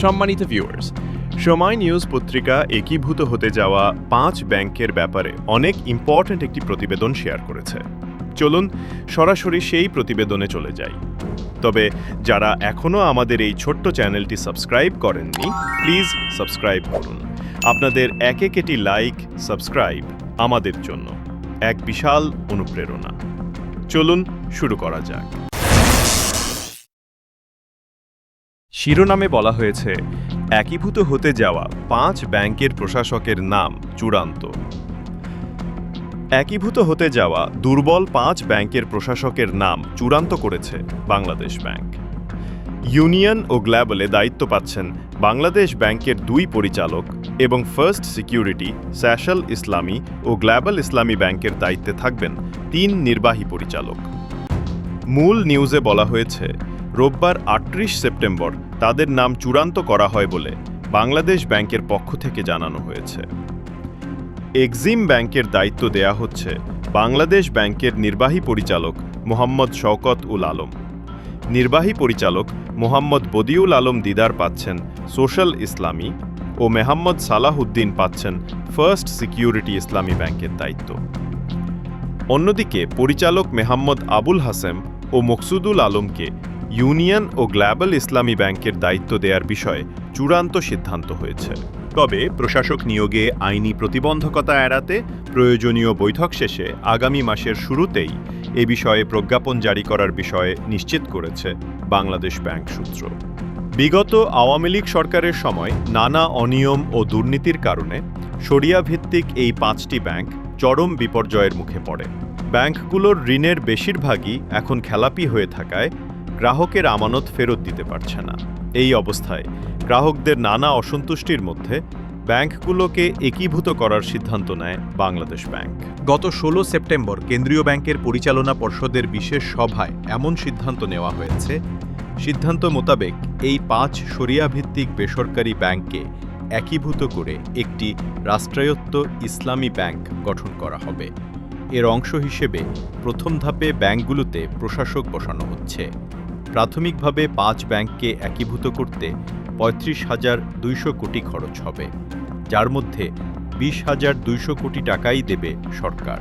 সম্মানিত ভিউয়ার্স সময় নিউজ পত্রিকা একীভূত হতে যাওয়া পাঁচ ব্যাংকের ব্যাপারে অনেক ইম্পর্ট্যান্ট একটি প্রতিবেদন শেয়ার করেছে। চলুন সরাসরি সেই প্রতিবেদনে চলে যাই। তবে যারা এখনও আমাদের এই ছোট্ট চ্যানেলটি সাবস্ক্রাইব করেননি প্লিজ সাবস্ক্রাইব করুন। আপনাদের এক এটি লাইক সাবস্ক্রাইব আমাদের জন্য এক বিশাল অনুপ্রেরণা। চলুন শুরু করা যাক। শিরোনামে বলা হয়েছে, একীভূত হতে যাওয়া পাঁচ ব্যাংকের প্রশাসকের নাম চূড়ান্ত। একীভূত হতে যাওয়া দুর্বল পাঁচ ব্যাংকের প্রশাসকের নাম চূড়ান্ত করেছে বাংলাদেশ ব্যাংক। ইউনিয়ন ও গ্ল্যাবলে দায়িত্ব পাচ্ছেন বাংলাদেশ ব্যাংকের দুই পরিচালক এবং ফার্স্ট সিকিউরিটি স্যাশাল ইসলামী ও গ্ল্যাবল ইসলামী ব্যাংকের দায়িত্বে থাকবেন তিন নির্বাহী পরিচালক। মূল নিউজে বলা হয়েছে রোববার আটত্রিশ সেপ্টেম্বর তাদের নাম চূড়ান্ত করা হয় বলে বাংলাদেশ ব্যাংকের পক্ষ থেকে জানানো হয়েছে। এক্সিম ব্যাংকের দায়িত্ব দেয়া হচ্ছে বাংলাদেশ ব্যাংকের নির্বাহী পরিচালক মোহাম্মদ শওকত উল আলম। নির্বাহী পরিচালক মোহাম্মদ বদিউল আলম দিদার পাচ্ছেন সোশ্যাল ইসলামী ও মেহাম্মদ সালাহ উদ্দিন পাচ্ছেন ফার্স্ট সিকিউরিটি ইসলামী ব্যাংকের দায়িত্ব। অন্যদিকে পরিচালক মেহাম্মদ আবুল হাসেম ও মকসুদুল আলমকে ইউনিয়ন ও গ্ল্যাবল ইসলামী ব্যাংকের দায়িত্ব দেওয়ার বিষয়ে চূড়ান্ত সিদ্ধান্ত হয়েছে। তবে প্রশাসক নিয়োগে আইনি প্রতিবন্ধকতা এড়াতে প্রয়োজনীয় বৈঠক শেষে আগামী মাসের শুরুতেই এ বিষয়ে প্রজ্ঞাপন জারি করার বিষয়ে নিশ্চিত করেছে বাংলাদেশ ব্যাংক সূত্র। বিগত আওয়ামী লীগ সরকারের সময় নানা অনিয়ম ও দুর্নীতির কারণে সরিয়া ভিত্তিক এই পাঁচটি ব্যাংক চরম বিপর্যয়ের মুখে পড়ে। ব্যাংকগুলোর ঋণের বেশিরভাগই এখন খেলাপি হয়ে থাকায় গ্রাহকের আমানত ফেরত দিতে পারছে না। এই অবস্থায় গ্রাহকদের নানা অসন্তুষ্টির মধ্যে ব্যাংকগুলোকে একীভূত করার সিদ্ধান্ত নেয় বাংলাদেশ ব্যাংক। গত ষোলো সেপ্টেম্বর কেন্দ্রীয় ব্যাংকের পরিচালনা পর্ষদের বিশেষ সভায় এমন সিদ্ধান্ত নেওয়া হয়েছে। সিদ্ধান্ত মোতাবেক এই পাঁচ সরিয়াভিত্তিক বেসরকারি ব্যাংককে একীভূত করে একটি রাষ্ট্রায়ত্ত ইসলামী ব্যাংক গঠন করা হবে। এর অংশ হিসেবে প্রথম ধাপে ব্যাংকগুলোতে প্রশাসক বসানো হচ্ছে। প্রাথমিকভাবে পাঁচ ব্যাংককে একীভূত করতে পঁয়ত্রিশ হাজার দুইশো কোটি খরচ হবে, যার মধ্যে বিশ হাজার দুইশো কোটি টাকাই দেবে সরকার।